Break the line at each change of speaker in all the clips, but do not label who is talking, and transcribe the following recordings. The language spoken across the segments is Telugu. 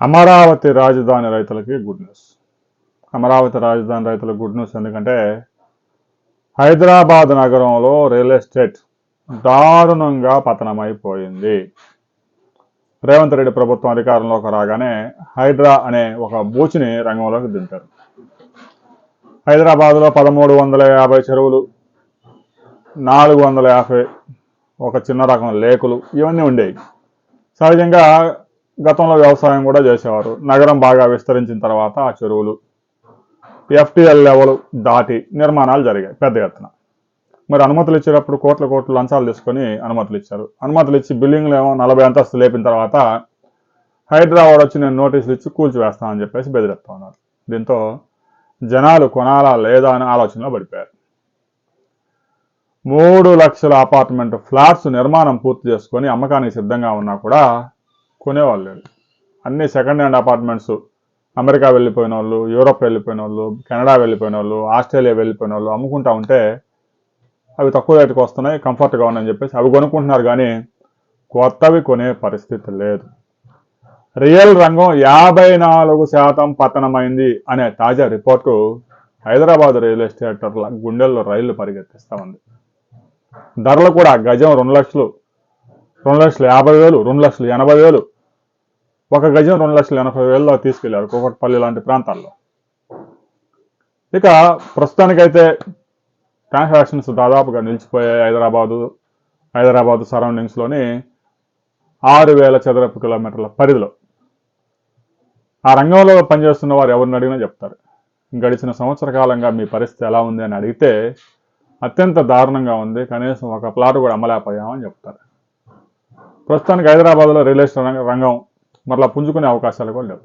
అమరావతి రాజధాని రైతులకి గుడ్ న్యూస్. అమరావతి రాజధాని రైతులకు గుడ్ న్యూస్ ఎందుకంటే హైదరాబాద్ నగరంలో రియల్ ఎస్టేట్ దారుణంగా పతనమైపోయింది. రేవంత్ రెడ్డి ప్రభుత్వం అధికారంలోకి రాగానే హైడ్రా అనే ఒక బూచిని రంగంలోకి దింపారు. హైదరాబాద్లో పదమూడు వందల యాభై చెరువులు నాలుగు వందల యాభై ఒక చిన్న రకం లేకులు ఇవన్నీ ఉండేవి. సహజంగా గతంలో వ్యవసాయం కూడా చేసేవారు. నగరం బాగా విస్తరించిన తర్వాత ఆ చెరువులు ఎఫ్టీఎల్ లెవెల్ దాటి నిర్మాణాలు జరిగాయి పెద్ద ఎత్తున. మరి అనుమతులు ఇచ్చేటప్పుడు కోట్ల కోట్లు లంచాలు తీసుకొని అనుమతులు ఇచ్చారు. అనుమతులు ఇచ్చి బిల్డింగ్లు ఏమో నలభై అంతస్తులు లేపిన తర్వాత హైదరాబాద్ వచ్చి నేను నోటీసులు ఇచ్చి కూల్చివేస్తానని చెప్పేసి బెదిరిస్తా ఉన్నారు. దీంతో జనాలు కొనాలా లేదా అనే ఆలోచనలో పడిపోయారు. మూడు లక్షల అపార్ట్మెంట్ ఫ్లాట్స్ నిర్మాణం పూర్తి చేసుకొని అమ్మకానికి సిద్ధంగా ఉన్నా కూడా కొనేవాళ్ళు. లేరు అన్ని సెకండ్ హ్యాండ్ అపార్ట్మెంట్స్ అమెరికా వెళ్ళిపోయిన వాళ్ళు యూరోప్ వెళ్ళిపోయిన వాళ్ళు కెనడా వెళ్ళిపోయిన వాళ్ళు ఆస్ట్రేలియా వెళ్ళిపోయిన వాళ్ళు అమ్ముకుంటా ఉంటే అవి తక్కువ రేటుకి వస్తున్నాయి కంఫర్ట్గా ఉన్నాయని చెప్పేసి అవి కొనుక్కుంటున్నారు కానీ కొత్తవి కొనే పరిస్థితి లేదు. రియల్ రంగం యాభై నాలుగు శాతం పతనమైంది అనే తాజా రిపోర్టు హైదరాబాద్ రియల్ ఎస్టేటర్ల గుండెల్లో రైళ్ళు పరిగెత్తిస్తా ఉంది. ధరలు కూడా గజం రెండు లక్షలు రెండు లక్షల యాభై వేలు రెండు లక్షలు ఎనభై వేలు ఒక గజం రెండు లక్షల ఎనభై వేలలో తీసుకెళ్ళారు కూకట్పల్లి లాంటి ప్రాంతాల్లో. ఇక ప్రస్తుతానికైతే ట్రాన్సాక్షన్స్ దాదాపుగా నిలిచిపోయాయి హైదరాబాదు హైదరాబాద్ సరౌండింగ్స్లోని ఆరు వేల చదరపు కిలోమీటర్ల పరిధిలో. ఆ రంగంలో పనిచేస్తున్న వారు ఎవరిని అడిగినా చెప్తారు. గడిచిన సంవత్సర కాలంగా మీ పరిస్థితి ఎలా ఉంది అని అడిగితే అత్యంత దారుణంగా ఉంది కనీసం ఒక ప్లాట్ కూడా అమ్మలేకపోయామని చెప్తారు. ప్రస్తుతానికి హైదరాబాద్లో రియల్ ఎస్టేట్ రంగ- రంగం మరలా పుంజుకునే అవకాశాలు కూడా లేవు.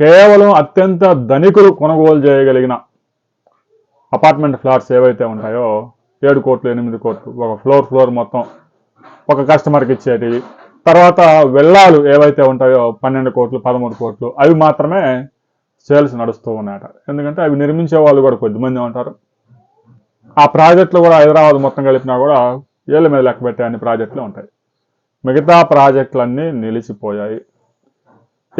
కేవలం అత్యంత ధనికులు కొనుగోలు చేయగలిగిన అపార్ట్మెంట్ ఫ్లాట్స్ ఏవైతే ఉంటాయో ఏడు కోట్లు ఎనిమిది కోట్లు ఒక ఫ్లోర్ ఫ్లోర్ మొత్తం ఒక కస్టమర్కి ఇచ్చేటివి తర్వాత వెళ్ళాలు ఏవైతే ఉంటాయో పన్నెండు కోట్లు పదమూడు కోట్లు అవి మాత్రమే సేల్స్ నడుస్తూ ఉన్నాయట. ఎందుకంటే అవి నిర్మించే వాళ్ళు కూడా కొద్దిమంది ఉంటారు. ఆ ప్రాజెక్టులు కూడా హైదరాబాద్ మొత్తం కలిపినా కూడా ఏళ్ళ మీద లెక్క పెట్టే అన్ని ప్రాజెక్టులు ఉంటాయి. మిగతా ప్రాజెక్టులన్నీ నిలిచిపోయాయి.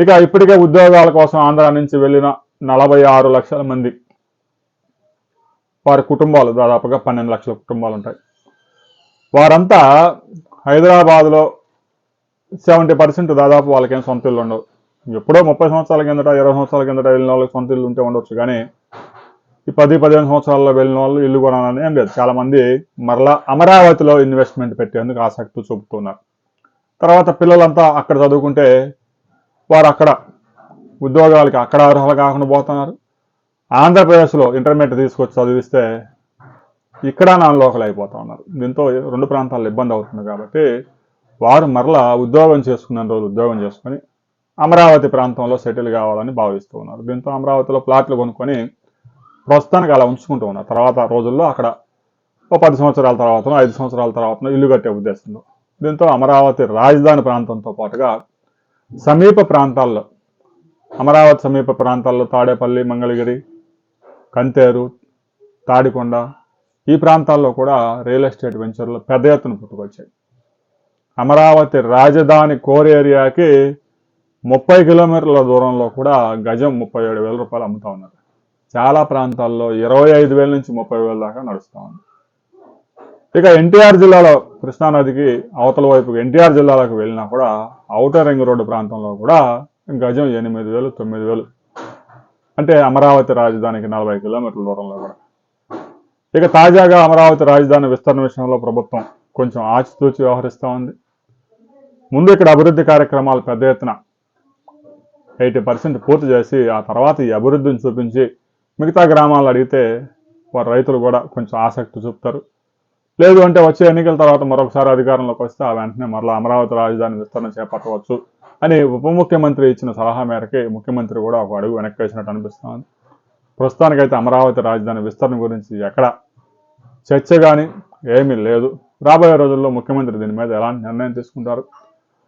ఇక ఇప్పటికే ఉద్యోగాల కోసం ఆంధ్ర నుంచి వెళ్ళిన నలభై ఆరు లక్షల మంది వారి కుటుంబాలు దాదాపుగా పన్నెండు లక్షల కుటుంబాలు ఉంటాయి. వారంతా హైదరాబాద్లో సెవెంటీ పర్సెంట్ దాదాపు వాళ్ళకేం సొంత ఇల్లు ఉండవు. ఎప్పుడో ముప్పై సంవత్సరాల కిందట ఇరవై సంవత్సరాల కిందట వెళ్ళిన వాళ్ళకి సొంత ఇల్లు ఉంటే ఉండొచ్చు కానీ ఈ పది పదిహేను సంవత్సరాల్లో వెళ్ళిన వాళ్ళు ఇల్లు కొనాలని ఏం లేదు. చాలామంది మరలా అమరావతిలో ఇన్వెస్ట్మెంట్ పెట్టేందుకు ఆసక్తి చూపుతున్నారు. తర్వాత పిల్లలంతా అక్కడ చదువుకుంటే వారు అక్కడ ఉద్యోగాలకి అక్కడ అర్హులు కాకుండా పోతున్నారు. ఆంధ్రప్రదేశ్లో ఇంటర్మీడియట్ తీసుకొచ్చి చదివిస్తే ఇక్కడ నాన్ లోకల్ అయిపోతా ఉన్నారు. దీంతో రెండు ప్రాంతాల్లో ఇబ్బంది అవుతుంది కాబట్టి వారు మరలా ఉద్యోగం చేసుకున్న రోజులు ఉద్యోగం చేసుకొని అమరావతి ప్రాంతంలో సెటిల్ కావాలని భావిస్తూ ఉన్నారు. దీంతో అమరావతిలో ప్లాట్లు కొనుక్కొని ప్రస్తుతానికి అలా ఉంచుకుంటూ ఉన్నారు. తర్వాత రోజుల్లో అక్కడ ఓ పది సంవత్సరాల తర్వాత ఐదు సంవత్సరాల తర్వాత ఇల్లు కట్టే ఉద్దేశంలో దీంతో అమరావతి రాజధాని ప్రాంతంతో పాటుగా సమీప ప్రాంతాల్లో అమరావతి సమీప ప్రాంతాల్లో తాడేపల్లి మంగళగిరి కంతేరు తాడికొండ ఈ ప్రాంతాల్లో కూడా రియల్ ఎస్టేట్ వెంచర్లు పెద్ద ఎత్తున పుట్టుకొచ్చాయి. అమరావతి రాజధాని కోర్ ఏరియాకి ముప్పై కిలోమీటర్ల దూరంలో కూడా గజం ముప్పై ఏడు వేల రూపాయలు అమ్ముతా ఉన్నారు. చాలా ప్రాంతాల్లో ఇరవై ఐదు వేల నుంచి ముప్పై వేల దాకా నడుస్తూ ఉంది. ఇక ఎన్టీఆర్ జిల్లాలో కృష్ణానదికి అవతల వైపు ఎన్టీఆర్ జిల్లాలకు వెళ్ళినా కూడా ఔటర్ రింగ్ రోడ్డు ప్రాంతంలో కూడా గజం ఎనిమిది వేలు తొమ్మిది వేలు. అంటే అమరావతి రాజధానికి నలభై కిలోమీటర్ల దూరంలో కూడా. ఇక తాజాగా అమరావతి రాజధాని విస్తరణ విషయంలో ప్రభుత్వం కొంచెం ఆచితూచి వ్యవహరిస్తూ ఉంది. ముందు ఇక్కడ అభివృద్ధి కార్యక్రమాలు పెద్ద ఎత్తున ఎయిటీ పర్సెంట్ పూర్తి చేసి ఆ తర్వాత ఈ అభివృద్ధిని చూపించి మిగతా గ్రామాలు అడిగితే వారు రైతులు కూడా కొంచెం ఆసక్తి చూపుతారు. లేదు అంటే వచ్చే ఎన్నికల తర్వాత మరొకసారి అధికారంలోకి వస్తే ఆ వెంటనే మరలా అమరావతి రాజధాని విస్తరణ చేపట్టవచ్చు అని ఉప ముఖ్యమంత్రి ఇచ్చిన సలహా మేరకే ముఖ్యమంత్రి కూడా ఒక అడుగు వెనక్కి వేసినట్టు అనిపిస్తుంది. ప్రస్తుతానికైతే అమరావతి రాజధాని విస్తరణ గురించి ఎక్కడ చర్చ కానీ ఏమీ లేదు. రాబోయే రోజుల్లో ముఖ్యమంత్రి దీని మీద ఎలాంటి నిర్ణయం తీసుకుంటారు?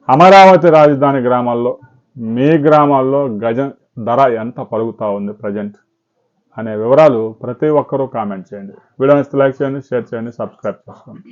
అమరావతి రాజధాని గ్రామాల్లో మీ గ్రామాల్లో గజం ధర ఎంత పలుగుతూ ఉంది ప్రజెంట్? అనే వివరాలు ప్రతి ఒక్కరూ కామెంట్ చేయండి. వీడియో నచ్చితే లైక్ చేయండి షేర్ చేయండి సబ్స్క్రైబ్ చేసుకోండి.